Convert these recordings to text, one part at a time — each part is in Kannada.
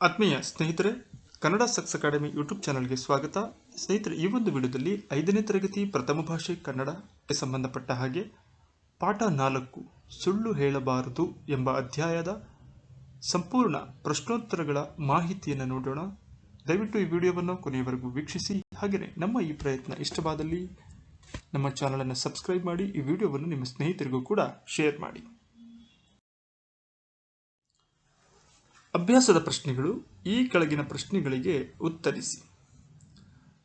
ಆತ್ಮೀಯ ಸ್ನೇಹಿತರೆ, ಕನ್ನಡ ಸಕ್ಸ್ ಅಕಾಡೆಮಿ ಯೂಟ್ಯೂಬ್ ಚಾನಲ್ಗೆ ಸ್ವಾಗತ. ಸ್ನೇಹಿತರೆ, ಈ ಒಂದು ವಿಡಿಯೋದಲ್ಲಿ ಐದನೇ ತರಗತಿ ಪ್ರಥಮ ಭಾಷೆ ಕನ್ನಡಕ್ಕೆ ಸಂಬಂಧಪಟ್ಟ ಹಾಗೆ ಪಾಠ ನಾಲ್ಕು ಸುಳ್ಳು ಹೇಳಬಾರದು ಎಂಬ ಅಧ್ಯಾಯದ ಸಂಪೂರ್ಣ ಪ್ರಶ್ನೋತ್ತರಗಳ ಮಾಹಿತಿಯನ್ನು ನೋಡೋಣ. ದಯವಿಟ್ಟು ಈ ವಿಡಿಯೋವನ್ನು ಕೊನೆಯವರೆಗೂ ವೀಕ್ಷಿಸಿ. ಹಾಗೆಯೇ ನಮ್ಮ ಈ ಪ್ರಯತ್ನ ಇಷ್ಟವಾದಲ್ಲಿ ನಮ್ಮ ಚಾನಲನ್ನು ಸಬ್ಸ್ಕ್ರೈಬ್ ಮಾಡಿ, ಈ ವಿಡಿಯೋವನ್ನು ನಿಮ್ಮ ಸ್ನೇಹಿತರಿಗೂ ಕೂಡ ಶೇರ್ ಮಾಡಿ. ಅಭ್ಯಾಸದ ಪ್ರಶ್ನೆಗಳು ಈ ಕೆಳಗಿನ ಪ್ರಶ್ನೆಗಳಿಗೆ ಉತ್ತರಿಸಿ.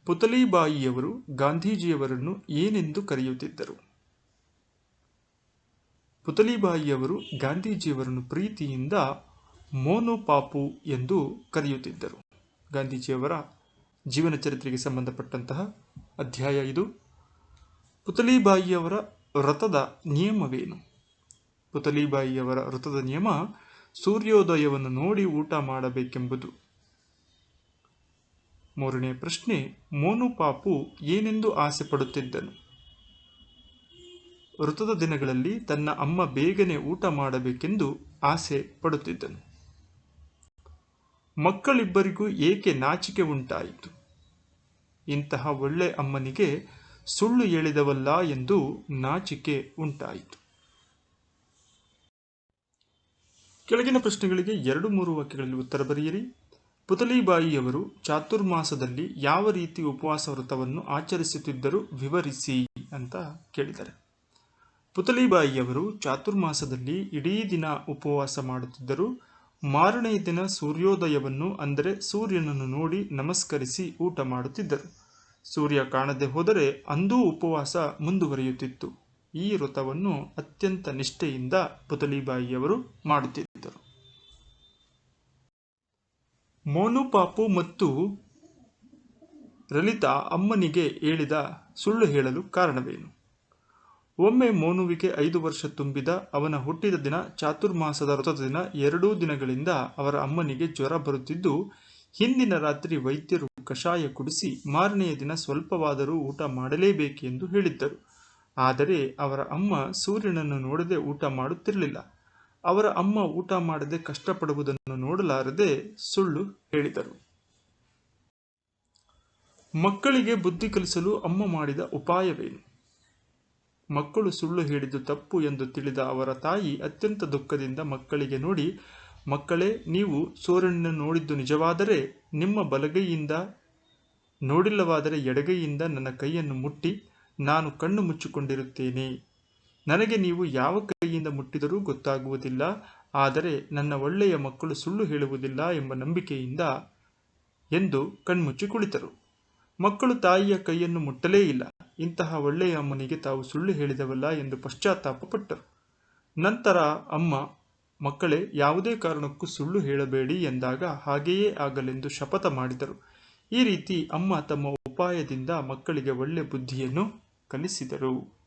ಪುತಲಿಬಾಯಿಯವರು ಗಾಂಧೀಜಿಯವರನ್ನು ಏನೆಂದು ಕರೆಯುತ್ತಿದ್ದರು? ಪುತಲಿಬಾಯಿಯವರು ಗಾಂಧೀಜಿಯವರನ್ನು ಪ್ರೀತಿಯಿಂದ ಮೋನು ಪಾಪು ಎಂದು ಕರೆಯುತ್ತಿದ್ದರು. ಗಾಂಧೀಜಿಯವರ ಜೀವನ ಚರಿತ್ರೆಗೆ ಸಂಬಂಧಪಟ್ಟಂತಹ ಅಧ್ಯಾಯ ಇದು. ಪುತಲಿಬಾಯಿಯವರ ವ್ರತದ ನಿಯಮವೇನು? ಪುತಲಿಬಾಯಿಯವರ ವ್ರತದ ನಿಯಮ ಸೂರ್ಯೋದಯವನ್ನು ನೋಡಿ ಊಟ ಮಾಡಬೇಕೆಂಬುದು. ಮೂರನೇ ಪ್ರಶ್ನೆ, ಮೋನು ಪಾಪು ಏನೆಂದು ಆಸೆ ಪಡುತ್ತಿದ್ದನು ವೃತದ ದಿನಗಳಲ್ಲಿ ತನ್ನ ಅಮ್ಮ ಬೇಗನೆ ಊಟ ಮಾಡಬೇಕೆಂದು ಆಸೆ ಪಡುತ್ತಿದ್ದನು. ಮಕ್ಕಳಿಬ್ಬರಿಗೂ ಏಕೆ ನಾಚಿಕೆ ಉಂಟಾಯಿತು? ಇಂತಹ ಒಳ್ಳೆ ಅಮ್ಮನಿಗೆ ಸುಳ್ಳು ಹೇಳಿದವಲ್ಲ ಎಂದು ನಾಚಿಕೆ ಉಂಟಾಯಿತು. ಕೆಳಗಿನ ಪ್ರಶ್ನೆಗಳಿಗೆ ಎರಡು ಮೂರು ವಾಕ್ಯಗಳಲ್ಲಿ ಉತ್ತರ ಬರೆಯಿರಿ. ಪುತಲಿಬಾಯಿಯವರು ಚಾತುರ್ಮಾಸದಲ್ಲಿ ಯಾವ ರೀತಿ ಉಪವಾಸ ವ್ರತವನ್ನು ಆಚರಿಸುತ್ತಿದ್ದರು ವಿವರಿಸಿ ಅಂತ ಕೇಳಿದ್ದಾರೆ. ಪುತಲಿಬಾಯಿಯವರು ಚಾತುರ್ಮಾಸದಲ್ಲಿ ಇಡೀ ದಿನ ಉಪವಾಸ ಮಾಡುತ್ತಿದ್ದರು. ಮಾರನೆಯ ದಿನ ಸೂರ್ಯೋದಯವನ್ನು, ಅಂದರೆ ಸೂರ್ಯನನ್ನು ನೋಡಿ ನಮಸ್ಕರಿಸಿ ಊಟ ಮಾಡುತ್ತಿದ್ದರು. ಸೂರ್ಯ ಕಾಣದೆ ಹೋದರೆ ಅಂದೂ ಉಪವಾಸ ಮುಂದುವರಿಯುತ್ತಿತ್ತು. ಈ ವ್ರತವನ್ನು ಅತ್ಯಂತ ನಿಷ್ಠೆಯಿಂದ ಪುತಲಿಬಾಯಿಯವರು ಮಾಡುತ್ತಿದ್ದರು. ಮೋನು ಪಾಪು ಮತ್ತು ರಲಿತಾ ಅಮ್ಮನಿಗೆ ಹೇಳಿದ ಸುಳ್ಳು ಹೇಳಲು ಕಾರಣವೇನು? ಒಮ್ಮೆ ಮೋನುವಿಗೆ ಐದು ವರ್ಷ ತುಂಬಿದ ಅವನ ಹುಟ್ಟಿದ ದಿನ ಚಾತುರ್ಮಾಸದ ವ್ರತದ ದಿನ ಎರಡೂ ದಿನಗಳಿಂದ ಅವರ ಅಮ್ಮನಿಗೆ ಜ್ವರ ಬರುತ್ತಿದ್ದು, ಹಿಂದಿನ ರಾತ್ರಿ ವೈದ್ಯರು ಕಷಾಯ ಕುಡಿಸಿ ಮಾರನೆಯ ದಿನ ಸ್ವಲ್ಪವಾದರೂ ಊಟ ಮಾಡಲೇಬೇಕೆಂದು ಹೇಳಿದ್ದರು. ಆದರೆ ಅವರ ಅಮ್ಮ ಸೂರ್ಯನನ್ನು ನೋಡದೆ ಊಟ ಮಾಡುತ್ತಿರಲಿಲ್ಲ. ಅವರ ಅಮ್ಮ ಊಟ ಮಾಡದೆ ಕಷ್ಟಪಡುವುದನ್ನು ನೋಡಲಾರದೆ ಸುಳ್ಳು ಹೇಳಿದರು. ಮಕ್ಕಳಿಗೆ ಬುದ್ಧಿ ಕಲಿಸಲು ಅಮ್ಮ ಮಾಡಿದ ಉಪಾಯವೇನು? ಮಕ್ಕಳು ಸುಳ್ಳು ಹೇಳಿದ್ದು ತಪ್ಪು ಎಂದು ತಿಳಿದ ಅವರ ತಾಯಿ ಅತ್ಯಂತ ದುಃಖದಿಂದ ಮಕ್ಕಳಿಗೆ ನೋಡಿ, ಮಕ್ಕಳೇ, ನೀವು ಸೂರ್ಯನನ್ನು ನೋಡಿದ್ದು ನಿಜವಾದರೆ ನಿಮ್ಮ ಬಲಗೈಯಿಂದ, ನೋಡಿಲ್ಲವಾದರೆ ಎಡಗೈಯಿಂದ ನನ್ನ ಕೈಯನ್ನು ಮುಟ್ಟಿ ನಾನು ಕಣ್ಣು ಮುಚ್ಚಿಕೊಂಡಿರುತ್ತೇನೆ. ನನಗೆ ನೀವು ಯಾವ ಕೈಯಿಂದ ಮುಟ್ಟಿದರೂ ಗೊತ್ತಾಗುವುದಿಲ್ಲ, ಆದರೆ ನನ್ನ ಒಳ್ಳೆಯ ಮಕ್ಕಳು ಸುಳ್ಳು ಹೇಳುವುದಿಲ್ಲ ಎಂಬ ನಂಬಿಕೆಯಿಂದ ಎಂದು ಕಣ್ಮುಚ್ಚಿ ಕುಳಿತರು. ಮಕ್ಕಳು ತಾಯಿಯ ಕೈಯನ್ನು ಮುಟ್ಟಲೇ ಇಲ್ಲ. ಇಂತಹ ಒಳ್ಳೆಯ ಅಮ್ಮನಿಗೆ ತಾವು ಸುಳ್ಳು ಹೇಳಿದವಲ್ಲ ಎಂದು ಪಶ್ಚಾತ್ತಾಪಪಟ್ಟರು. ನಂತರ ಅಮ್ಮ, ಮಕ್ಕಳೇ, ಯಾವುದೇ ಕಾರಣಕ್ಕೂ ಸುಳ್ಳು ಹೇಳಬೇಡಿ ಎಂದಾಗ ಹಾಗೆಯೇ ಆಗಲೆಂದು ಶಪಥ ಮಾಡಿದರು. ಈ ರೀತಿ ಅಮ್ಮ ತಮ್ಮ ಉಪಾಯದಿಂದ ಮಕ್ಕಳಿಗೆ ಒಳ್ಳೆ ಬುದ್ಧಿಯನ್ನು ಕಲಿಸಿದರು.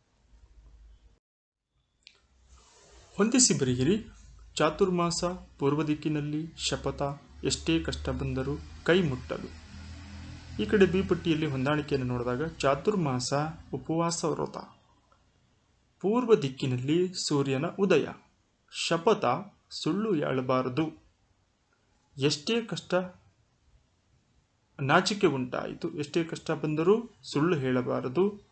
ಹೊಂದಿಸಿ ಬರೆಯಿರಿ ಚಾತುರ್ಮಾಸ ಪೂರ್ವ ದಿಕ್ಕಿನಲ್ಲಿ ಶಪಥ. ಎಷ್ಟೇ ಕಷ್ಟ ಬಂದರೂ ಕೈ ಮುಟ್ಟಲು. ಈ ಕಡೆ ಬಿ ಪಟ್ಟಿಯಲ್ಲಿ ಹೊಂದಾಣಿಕೆಯನ್ನು ನೋಡಿದಾಗ ಚಾತುರ್ಮಾಸ ಉಪವಾಸ ವ್ರತ. ಪೂರ್ವ ದಿಕ್ಕಿನಲ್ಲಿ ಸೂರ್ಯನ ಉದಯ. ಶಪಥ, ಸುಳ್ಳು ಯಾಳಬಾರದು ಎಷ್ಟೇ ಕಷ್ಟ ನಾಚಿಕೆ ಉಂಟಾಯಿತು, ಎಷ್ಟೇ ಕಷ್ಟ ಬಂದರೂ ಸುಳ್ಳು ಹೇಳಬಾರದು.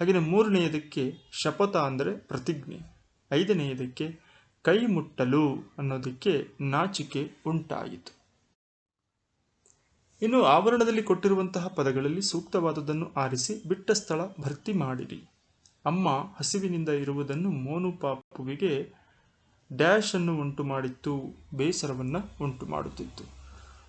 ಹಾಗೆಯೇ ಮೂರನೆಯದಕ್ಕೆ ಶಪಥ ಅಂದರೆ ಪ್ರತಿಜ್ಞೆ. ಐದನೆಯದಕ್ಕೆ ಕೈ ಮುಟ್ಟಲು ಅನ್ನೋದಕ್ಕೆ ನಾಚಿಕೆ ಉಂಟಾಯಿತು. ಇನ್ನು ಆವರಣದಲ್ಲಿ ಕೊಟ್ಟಿರುವಂತಹ ಪದಗಳಲ್ಲಿ ಸೂಕ್ತವಾದದನ್ನು ಆರಿಸಿ ಬಿಟ್ಟ ಸ್ಥಳ ಭರ್ತಿ ಮಾಡಿರಿ. ಅಮ್ಮ ಹಸಿವಿನಿಂದ ಇರುವುದನ್ನು ಮೋನು ಪಾಪುವಿಗೆ ಡ್ಯಾಶ್ ಅನ್ನು ಉಂಟು ಮಾಡಿತ್ತು ಬೇಸರವನ್ನು ಉಂಟು ಮಾಡುತ್ತಿತ್ತು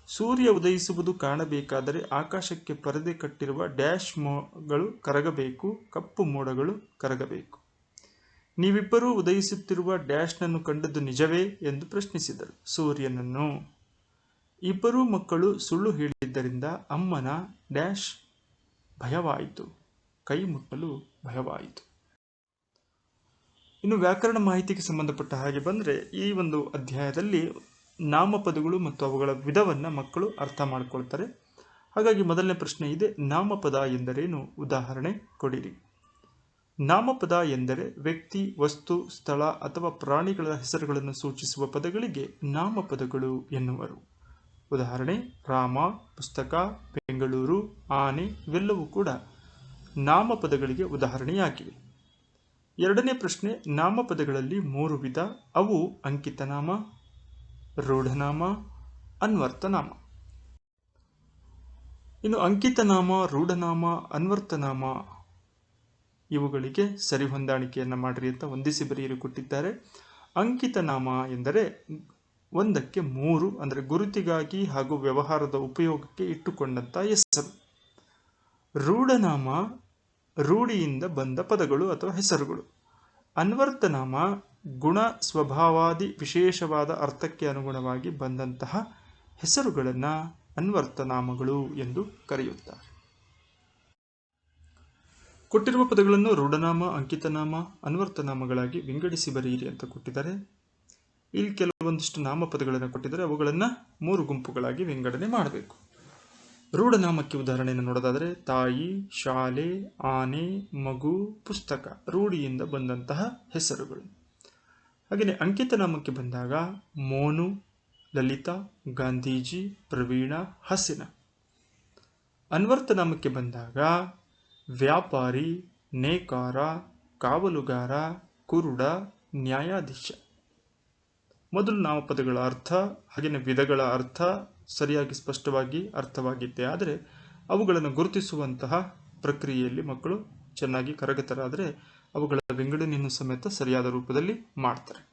ಸೂರ್ಯ ಉದಯಿಸುವುದು ಕಾಣಬೇಕಾದರೆ ಆಕಾಶಕ್ಕೆ ಪರದೆ ಕಟ್ಟಿರುವ ಡ್ಯಾಶ್ ಮೋಗಳು ಕರಗಬೇಕು, ಕಪ್ಪು ಮೋಡಗಳು ಕರಗಬೇಕು. ನೀವಿಬ್ಬರೂ ಉದಯಿಸುತ್ತಿರುವ ಡ್ಯಾಶ್ನನ್ನು ಕಂಡದ್ದು ನಿಜವೇ ಎಂದು ಪ್ರಶ್ನಿಸಿದರು ಸೂರ್ಯನನ್ನು. ಇಬ್ಬರೂ ಮಕ್ಕಳು ಸುಳ್ಳು ಹೇಳಿದ್ದರಿಂದ ಅಮ್ಮನ ಡ್ಯಾಶ್ ಭಯವಾಯಿತು, ಕೈ ಮುಟ್ಟಲು ಭಯವಾಯಿತು. ಇನ್ನು ವ್ಯಾಕರಣ ಮಾಹಿತಿಗೆ ಸಂಬಂಧಪಟ್ಟ ಹಾಗೆ ಬಂದರೆ ಈ ಒಂದು ಅಧ್ಯಾಯದಲ್ಲಿ ನಾಮಪದಗಳು ಮತ್ತು ಅವುಗಳ ವಿಧವನ್ನು ಮಕ್ಕಳು ಅರ್ಥ ಮಾಡಿಕೊಳ್ತಾರೆ. ಹಾಗಾಗಿ ಮೊದಲನೇ ಪ್ರಶ್ನೆ ಇದೆ, ನಾಮಪದ ಎಂದರೇನು? ಉದಾಹರಣೆ ಕೊಡಿರಿ. ನಾಮಪದ ಎಂದರೆ ವ್ಯಕ್ತಿ, ವಸ್ತು, ಸ್ಥಳ ಅಥವಾ ಪ್ರಾಣಿಗಳ ಹೆಸರುಗಳನ್ನು ಸೂಚಿಸುವ ಪದಗಳಿಗೆ ನಾಮಪದಗಳು ಎನ್ನುವರು. ಉದಾಹರಣೆ, ರಾಮ, ಪುಸ್ತಕ, ಬೆಂಗಳೂರು, ಆನೆ ಇವೆಲ್ಲವೂ ಕೂಡ ನಾಮಪದಗಳಿಗೆ ಉದಾಹರಣೆಯಾಗಿವೆ. ಎರಡನೇ ಪ್ರಶ್ನೆ, ನಾಮಪದಗಳಲ್ಲಿ ಮೂರು ವಿಧ, ಅವು ಅಂಕಿತನಾಮ ರೂಢನಾಮ, ಅನ್ವರ್ತನಾಮ. ಇನ್ನು ಅಂಕಿತನಾಮ, ರೂಢನಾಮ, ಅನ್ವರ್ತನಾಮ ಇವುಗಳಿಗೆ ಸರಿ ಹೊಂದಾಣಿಕೆಯನ್ನು ಮಾಡಿರಿ ಅಂತ ಹೊಂದಿಸಿ ಬರೆಯಲು ಕೊಟ್ಟಿದ್ದಾರೆ. ಅಂಕಿತನಾಮ ಎಂದರೆ ಒಂದಕ್ಕೆ ಮೂರು, ಅಂದರೆ ಗುರುತಿಗಾಗಿ ಹಾಗೂ ವ್ಯವಹಾರದ ಉಪಯೋಗಕ್ಕೆ ಇಟ್ಟುಕೊಂಡಂಥ ಹೆಸರು. ರೂಢನಾಮ, ರೂಢಿಯಿಂದ ಬಂದ ಪದಗಳು ಅಥವಾ ಹೆಸರುಗಳು. ಅನ್ವರ್ತನಾಮ ಗುಣ ಸ್ವಭಾವಾದಿ ವಿಶೇಷವಾದ ಅರ್ಥಕ್ಕೆ ಅನುಗುಣವಾಗಿ ಬಂದಂತಹ ಹೆಸರುಗಳನ್ನು ಅನ್ವರ್ತನಾಮಗಳು ಎಂದು ಕರೆಯುತ್ತಾರೆ. ಕೊಟ್ಟಿರುವ ಪದಗಳನ್ನು ರೂಢನಾಮ, ಅಂಕಿತನಾಮ, ಅನ್ವರ್ತನಾಮಗಳಾಗಿ ವಿಂಗಡಿಸಿ ಬರೆಯಿರಿ ಅಂತ ಕೊಟ್ಟಿದ್ದಾರೆ. ಇಲ್ಲಿ ಕೆಲವೊಂದಿಷ್ಟು ನಾಮಪದಗಳನ್ನು ಕೊಟ್ಟಿದ್ದಾರೆ. ಅವುಗಳನ್ನು ಮೂರು ಗುಂಪುಗಳಾಗಿ ವಿಂಗಡಣೆ ಮಾಡಬೇಕು. ರೂಢನಾಮಕ್ಕೆ ಉದಾಹರಣೆಯನ್ನು ನೋಡೋದಾದರೆ, ತಾಯಿ, ಶಾಲೆ, ಆನೆ, ಮಗು, ಪುಸ್ತಕ, ರೂಢಿಯಿಂದ ಬಂದಂತಹ ಹೆಸರುಗಳು. ಹಾಗೆಯೇ ಅಂಕಿತ ನಾಮಕ್ಕೆ ಬಂದಾಗ ಮೋನು, ಲಲಿತಾ, ಗಾಂಧೀಜಿ, ಪ್ರವೀಣ, ಹಸಿನ. ಅನ್ವರ್ತನಾಮಕ್ಕೆ ಬಂದಾಗ ವ್ಯಾಪಾರಿ, ನೇಕಾರ, ಕಾವಲುಗಾರ, ಕುರುಡ, ನ್ಯಾಯಾಧೀಶ. ಮೊದಲು ನಾಮಪದಗಳ ಅರ್ಥ ಹಾಗೆಯೇ ವಿಧಗಳ ಅರ್ಥ ಸರಿಯಾಗಿ ಸ್ಪಷ್ಟವಾಗಿ ಅರ್ಥವಾಗಿದ್ದೆ. ಆದರೆ ಅವುಗಳನ್ನು ಗುರುತಿಸುವಂತಹ ಪ್ರಕ್ರಿಯೆಯಲ್ಲಿ ಮಕ್ಕಳು ಚೆನ್ನಾಗಿ ಕರಗತರಾದರೆ ಅವುಗಳ ವಿಂಗಡಣೆಯನ್ನು ಸಮೇತ ಸರಿಯಾದ ರೂಪದಲ್ಲಿ ಮಾಡ್ತಾರೆ.